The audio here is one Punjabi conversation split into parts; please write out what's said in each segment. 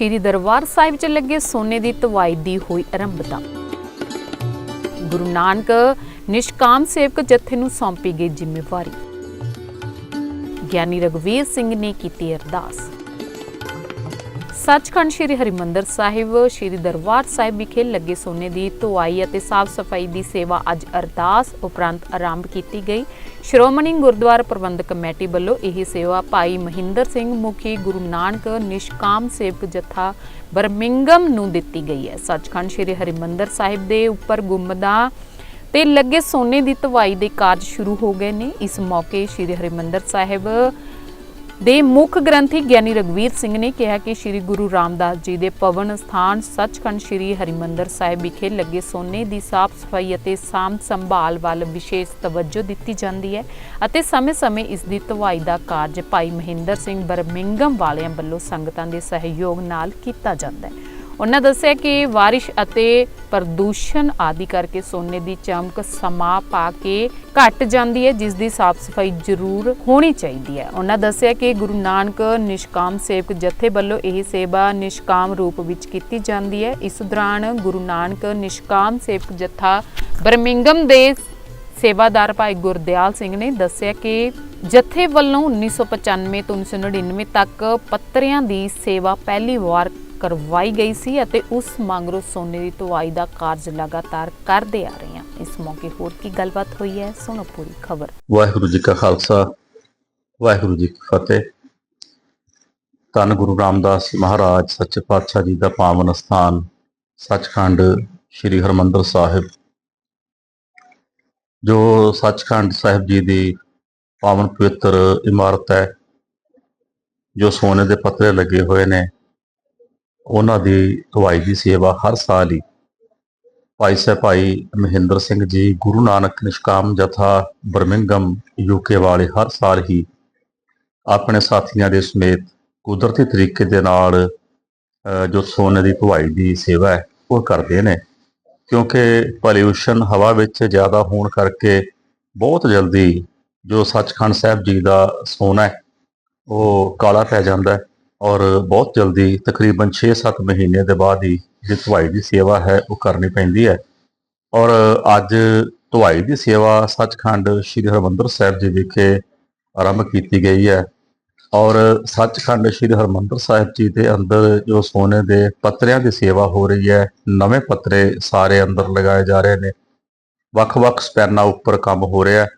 ਸ਼੍ਰੀ ਦਰਬਾਰ ਸਾਹਿਬ 'ਚ ਲੱਗੇ ਸੋਨੇ ਦੀ ਤਵਾਈ ਦੀ ਹੋਈ ਆਰੰਭਤਾ। ਗੁਰੂ ਨਾਨਕ ਨਿਸ਼ਕਾਮ ਸੇਵਕ ਜਥੇ ਨੂੰ ਸੌਂਪੀ ਗਈ ਜ਼ਿੰਮੇਵਾਰੀ। ਗਿਆਨੀ ਰਗਵੀਰ ਸਿੰਘ ਨੇ ਕੀਤੀ ਅਰਦਾਸ। ਸੱਚਖੰਡ ਸ੍ਰੀ ਹਰਿਮੰਦਰ ਸਾਹਿਬ, ਸ੍ਰੀ ਦਰਬਾਰ ਸਾਹਿਬ ਵਿਖੇ ਲੱਗੇ ਸੋਨੇ ਦੀ ਧੁਆਈ ਅਤੇ ਸਾਫ਼ ਸਫ਼ਾਈ ਦੀ ਸੇਵਾ ਅੱਜ ਅਰਦਾਸ ਉਪਰੰਤ ਆਰੰਭ ਕੀਤੀ ਗਈ। ਸ਼੍ਰੋਮਣੀ ਗੁਰਦੁਆਰਾ ਪ੍ਰਬੰਧਕ ਕਮੇਟੀ ਵੱਲੋਂ ਇਹ ਸੇਵਾ ਭਾਈ ਮਹਿੰਦਰ ਸਿੰਘ ਮੁਖੀ ਗੁਰੂ ਨਾਨਕ ਨਿਸ਼ਕਾਮ ਸੇਵਕ ਜਥਾ ਬਰਮਿੰਗਮ ਨੂੰ ਦਿੱਤੀ ਗਈ ਹੈ। ਸੱਚਖੰਡ ਸ੍ਰੀ ਹਰਿਮੰਦਰ ਸਾਹਿਬ ਦੇ ਉੱਪਰ ਗੁੰਮਦਾ ਤੇ ਲੱਗੇ ਸੋਨੇ ਦੀ ਧੁਆਈ ਦੇ ਕਾਰਜ ਸ਼ੁਰੂ ਹੋ ਗਏ ਨੇ। ਇਸ ਮੌਕੇ ਸ੍ਰੀ ਹਰਿਮੰਦਰ ਸਾਹਿਬ ਦੇ ਮੁੱਖ ਗ੍ਰੰਥੀ ਗਿਆਨੀ ਰਗਵੀਰ ਸਿੰਘ ਨੇ ਕਿਹਾ ਕਿ ਸ੍ਰੀ ਗੁਰੂ ਰਾਮਦਾਸ ਜੀ ਦੇ ਪਵਨ ਸਥਾਨ ਸੱਚਖੰਡ ਸ੍ਰੀ ਹਰਿਮੰਦਰ ਸਾਹਿਬ ਵਿਖੇ ਲੱਗੇ ਸੋਨੇ ਦੀ ਸਾਫ਼ ਸਫ਼ਾਈ ਅਤੇ ਸਾਂਭ ਸੰਭਾਲ ਵੱਲ ਵਿਸ਼ੇਸ਼ ਤਵੱਜੋ ਦਿੱਤੀ ਜਾਂਦੀ ਹੈ ਅਤੇ ਸਮੇਂ-ਸਮੇਂ ਇਸ ਦੀ ਧਵਾਈ ਦਾ ਕਾਰਜ ਭਾਈ ਮਹਿੰਦਰ ਸਿੰਘ ਬਰਮਿੰਗਮ ਵਾਲਿਆਂ ਵੱਲੋਂ ਸੰਗਤਾਂ ਦੇ ਸਹਿਯੋਗ ਨਾਲ ਕੀਤਾ ਜਾਂਦਾ ਹੈ। ਉਹਨਾਂ ਦੱਸਿਆ ਕਿ ਬਾਰਿਸ਼ ਅਤੇ ਪ੍ਰਦੂਸ਼ਣ ਆਦਿ ਕਰਕੇ ਸੋਨੇ ਦੀ ਚਮਕ ਸਮਾ ਪਾ ਕੇ ਘਟ ਜਾਂਦੀ ਹੈ, ਜਿਸ ਦੀ ਸਾਫ਼ ਸਫ਼ਾਈ ਜ਼ਰੂਰ ਹੋਣੀ ਚਾਹੀਦੀ ਹੈ। ਉਹਨਾਂ ਦੱਸਿਆ ਕਿ ਗੁਰੂ ਨਾਨਕ ਨਿਸ਼ਕਾਮ ਸੇਵਕ ਜਥੇ ਵੱਲੋਂ ਇਹ ਸੇਵਾ ਨਿਸ਼ਕਾਮ ਰੂਪ ਵਿੱਚ ਕੀਤੀ ਜਾਂਦੀ ਹੈ। ਇਸ ਦੌਰਾਨ ਗੁਰੂ ਨਾਨਕ ਨਿਸ਼ਕਾਮ ਸੇਵਕ ਜਥਾ ਬਰਮਿੰਗਮ ਦੇ ਸੇਵਾਦਾਰ ਭਾਈ ਗੁਰਦਿਆਲ ਸਿੰਘ ਨੇ ਦੱਸਿਆ ਕਿ ਜਥੇ ਵੱਲੋਂ 1995 ਤੋਂ 1999 ਤੱਕ ਪੱਤਰਿਆਂ ਦੀ ਸੇਵਾ ਪਹਿਲੀ ਵਾਰ ਕਰਵਾਈ ਗਈ ਸੀ ਅਤੇ ਉਸ ਮੰਗਰੋ ਸੋਨੇ ਦੀ ਧੁਆਈ ਦਾ ਕਾਰਜ ਲਗਾਤਾਰ ਕਰਦੇ ਆ ਰਹੇ ਹਾਂ। ਇਸ ਮੌਕੇ ਹੋਰ ਕੀ ਗੱਲਬਾਤ ਹੋਈ ਹੈ, ਸੁਣੋ ਪੂਰੀ ਖਬਰ। ਵਾਹਿਗੁਰੂ ਜੀ ਕਾ ਖਾਲਸਾ, ਵਾਹਿਗੁਰੂ ਜੀ ਕੀ ਫਤਿਹ। ਧੰਨ ਗੁਰੂ ਰਾਮਦਾਸ ਮਹਾਰਾਜ, ਸੱਚੇ ਪਾਤਸ਼ਾਹ ਜੀ ਦਾ ਪਾਵਨ ਸਥਾਨ ਸੱਚਖੰਡ ਸ੍ਰੀ ਹਰਮੰਦਰ ਸਾਹਿਬ। ਜੋ ਸੱਚਖੰਡ ਸਾਹਿਬ ਜੀ ਦੀ ਪਾਵਨ ਪਵਿੱਤਰ ਇਮਾਰਤ ਹੈ, ਜੋ ਸੋਨੇ ਦੇ ਪੱਤਰੇ ਲੱਗੇ ਹੋਏ ਨੇ ਉਹਨਾਂ ਦੀ ਧੁਆਈ ਦੀ ਸੇਵਾ ਹਰ ਸਾਲ ਹੀ ਭਾਈ ਸਾਹਿਬ ਭਾਈ ਮਹਿੰਦਰ ਸਿੰਘ ਜੀ, ਗੁਰੂ ਨਾਨਕ ਨਿਸ਼ਕਾਮ ਜਥਾ ਬਰਮਿੰਗਮ ਯੂਕੇ ਵਾਲੇ ਹਰ ਸਾਲ ਹੀ ਆਪਣੇ ਸਾਥੀਆਂ ਦੇ ਸਮੇਤ ਕੁਦਰਤੀ ਤਰੀਕੇ ਦੇ ਨਾਲ ਜੋ ਸੋਨੇ ਦੀ ਧੁਆਈ ਦੀ ਸੇਵਾ ਹੈ, ਉਹ ਕਰਦੇ ਨੇ। ਕਿਉਂਕਿ ਪੋਲਿਊਸ਼ਨ ਹਵਾ ਵਿੱਚ ਜ਼ਿਆਦਾ ਹੋਣ ਕਰਕੇ ਬਹੁਤ ਜਲਦੀ ਜੋ ਸੱਚਖੰਡ ਸਾਹਿਬ ਜੀ ਦਾ ਸੋਨਾ ਹੈ, ਉਹ ਕਾਲਾ ਪੈ ਜਾਂਦਾ ਹੈ। ਔਰ ਬਹੁਤ ਜਲਦੀ ਤਕਰੀਬਨ 6-7 ਮਹੀਨੇ ਦੇ ਬਾਅਦ ਹੀ ਜਿਹੜੀ ਧੁਆਈ ਦੀ ਸੇਵਾ ਹੈ, ਉਹ ਕਰਨੀ ਪੈਂਦੀ ਹੈ। ਔਰ ਅੱਜ ਧੁਆਈ ਦੀ ਸੇਵਾ ਸੱਚਖੰਡ ਸ੍ਰੀ ਹਰਮੰਦਰ ਸਾਹਿਬ ਜੀ ਵਿਖੇ ਆਰੰਭ ਕੀਤੀ ਗਈ ਹੈ। ਔਰ ਸੱਚਖੰਡ ਸ੍ਰੀ ਹਰਮੰਦਰ ਸਾਹਿਬ ਜੀ ਦੇ ਅੰਦਰ ਜੋ ਸੋਨੇ ਦੇ ਪੱਤਰਿਆਂ ਦੀ ਸੇਵਾ ਹੋ ਰਹੀ ਹੈ, ਨਵੇਂ ਪੱਤਰੇ ਸਾਰੇ ਅੰਦਰ ਲਗਾਏ ਜਾ ਰਹੇ ਨੇ। ਵੱਖ-ਵੱਖ ਸਪੈਨਾਂ ਉੱਪਰ ਕੰਮ ਹੋ ਰਿਹਾ ਹੈ।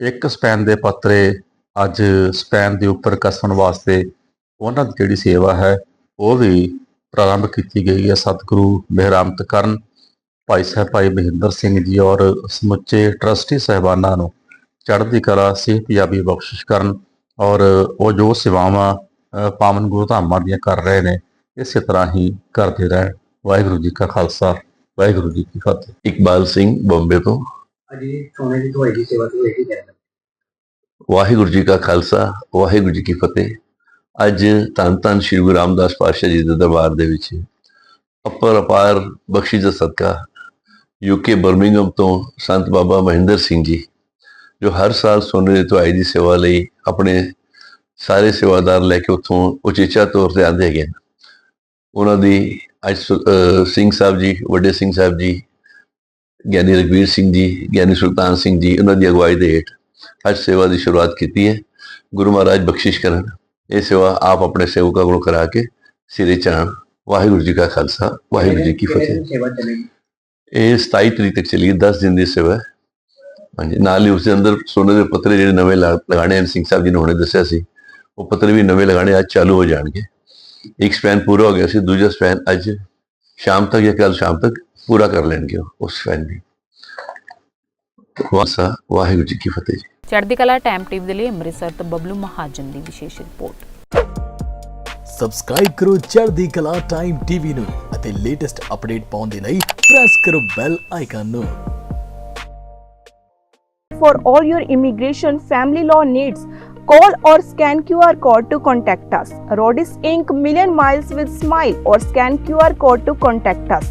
ਇੱਕ ਸਪੈਨ ਦੇ ਪੱਤਰੇ ਅੱਜ ਸਪੈਨ ਦੇ ਉੱਪਰ ਕੱਸਣ ਵਾਸਤੇ ਉਹਨਾਂ ਦੀ ਜਿਹੜੀ ਸੇਵਾ ਹੈ ਉਹ ਵੀ ਪ੍ਰਾਰੰਭ ਕੀਤੀ ਗਈ ਹੈ ਸਤਿਗੁਰੂ ਮਿਹਰਾਮਤ ਕਰਨ ਭਾਈ ਸਾਹਿਬ ਭਾਈ ਮਹਿੰਦਰ ਸਿੰਘ ਜੀ ਔਰ ਸਮੁੱਚੇ ਟਰਸਟੀ ਸਹਿਬਾਨਾਂ ਨੂੰ ਚੜ੍ਹਦੀ ਕਲਾ ਸਿਹਤਯਾਬੀ ਬਖਸ਼ਿਸ਼ ਕਰਨ ਔਰ ਉਹ ਜੋ ਸੇਵਾਵਾਂ ਪਾਵਨ ਗੁਰੂ ਧਾਮਾਂ ਦੀਆਂ ਕਰ ਰਹੇ ਨੇ ਇਸੇ ਤਰ੍ਹਾਂ ਹੀ ਕਰਦੇ ਰਹਿਣ। ਵਾਹਿਗੁਰੂ ਜੀ ਕਾ ਖਾਲਸਾ ਵਾਹਿਗੁਰੂ ਜੀ ਕੀ ਫਤਿਹ। ਇਕਬਾਲ ਸਿੰਘ ਬੰਬੇ ਤੋਂ। ਅਜੀ ਸੋਨੇ ਦੀ ਦਵਾਈ ਦੀ ਸੇਵਾ ਤੋਂ ਇਹ ਕਹਿਣਾ ਵਾਹਿਗੁਰੂ ਜੀ ਕਾ ਖਾਲਸਾ ਵਾਹਿਗੁਰੂ ਜੀ ਕੀ ਫਤਿਹ। ਅੱਜ ਧੰਨ ਧੰਨ ਸ਼੍ਰੀ ਗੁਰੂ ਰਾਮਦਾਸ ਪਾਤਸ਼ਾਹ ਜੀ ਦੇ ਦਰਬਾਰ ਦੇ ਵਿੱਚ ਅਪਰ ਅਪਾਰ ਬਖਸ਼ਿਸ਼ ਦਾ ਸਦਕਾ ਯੂਕੇ ਬਰਮਿੰਗਮ ਤੋਂ ਸੰਤ ਬਾਬਾ ਮਹਿੰਦਰ ਸਿੰਘ ਜੀ, ਜੋ ਹਰ ਸਾਲ ਸੋਨੇ ਦੀ ਧੁਆਈ ਦੀ ਸੇਵਾ ਲਈ ਆਪਣੇ ਸਾਰੇ ਸੇਵਾਦਾਰ ਲੈ ਕੇ ਉੱਥੋਂ ਉਚੇਚਾ ਤੌਰ ਤੇ ਆਉਂਦੇ ਹੈਗੇ ਨੇ ਉਹਨਾਂ ਦੀ ਅੱਜ ਸਿੰਘ ਸਾਹਿਬ ਜੀ, ਵੱਡੇ ਸਿੰਘ ਸਾਹਿਬ ਜੀ, ਗਿਆਨੀ ਰਗਵੀਰ ਸਿੰਘ ਜੀ, ਗਿਆਨੀ ਸੁਲਤਾਨ ਸਿੰਘ ਜੀ, ਉਹਨਾਂ ਦੀ ਅਗਵਾਈ ਦੇ ਹੇਠ ਅੱਜ ਸੇਵਾ ਦੀ ਸ਼ੁਰੂਆਤ ਕੀਤੀ ਹੈ। ਗੁਰੂ ਮਹਾਰਾਜ ਬਖਸ਼ਿਸ਼ ਕਰਨ। ਇਹ ਸੇਵਾ ਆਪ ਆਪਣੇ ਸੇਵਕਾਂ ਕੋਲੋਂ ਕਰਾ ਕੇ ਸਿਰੇ ਚਾਣ ਵਾਹਿਗੁਰੂ ਜੀ ਕਾ ਖਾਲਸਾ ਵਾਹਿਗੁਰੂ ਜੀ ਕੀ ਫਤਿਹ। ਇਹ 27 ਤਰੀਕ ਤੱਕ ਚੱਲੀ 10 ਦਿਨ ਦੀ ਸੇਵਾ ਹੈ। ਹਾਂਜੀ ਨਾਲ ਹੀ ਉਸ ਦੇ ਅੰਦਰ ਸੋਨੇ ਦੇ ਪੱਤਰੇ ਜਿਹੜੇ ਨਵੇਂ ਲਗਾਣੇ ਹਨ ਸਿੰਘ ਸਾਹਿਬ ਜੀ ਨੇ ਹੁਣੇ ਦੱਸਿਆ ਸੀ ਉਹ ਪੱਤਰੇ ਵੀ ਨਵੇਂ ਲਗਾਣੇ ਅੱਜ ਚਾਲੂ ਹੋ ਜਾਣਗੇ। ਇੱਕ ਸਪੈਨ ਪੂਰਾ ਹੋ ਗਿਆ ਸੀ ਦੂਜਾ ਸਪੈਨ ਅੱਜ ਸ਼ਾਮ ਤੱਕ ਜਾਂ ਕੱਲ ਸ਼ਾਮ ਤੱਕ ਪੂਰਾ ਕਰ ਲੈਣਗੇ ਉਸ ਸਪੈਨ ਦੀ ਵਾਸਾ ਵਾਹਿਗੁਰੂ ਜੀ ਕੀ ਫਤਿਹ ਚੜ੍ਹਦੀ ਕਲਾ ਟਾਈਮ ਟੀਵੀ ਦੇ ਲਈ ਅੰਮ੍ਰਿਤਸਰ ਤੋਂ ਬਬਲੂ ਮਹਾਜਨ ਦੀ ਵਿਸ਼ੇਸ਼ ਰਿਪੋਰਟ ਸਬਸਕ੍ਰਾਈਬ ਕਰੋ ਚੜ੍ਹਦੀ ਕਲਾ ਟਾਈਮ ਟੀਵੀ ਨੂੰ ਅਤੇ ਲੇਟੈਸਟ ਅਪਡੇਟ ਪਾਉਣ ਦੇ ਲਈ ਪ੍ਰੈਸ ਕਰੋ ਬੈਲ ਆਈਕਨ ਨੂੰ for all your immigration family law needs. Call or scan QR code to contact us. Rodis Inc. Million Miles with Smile or scan QR code to contact us.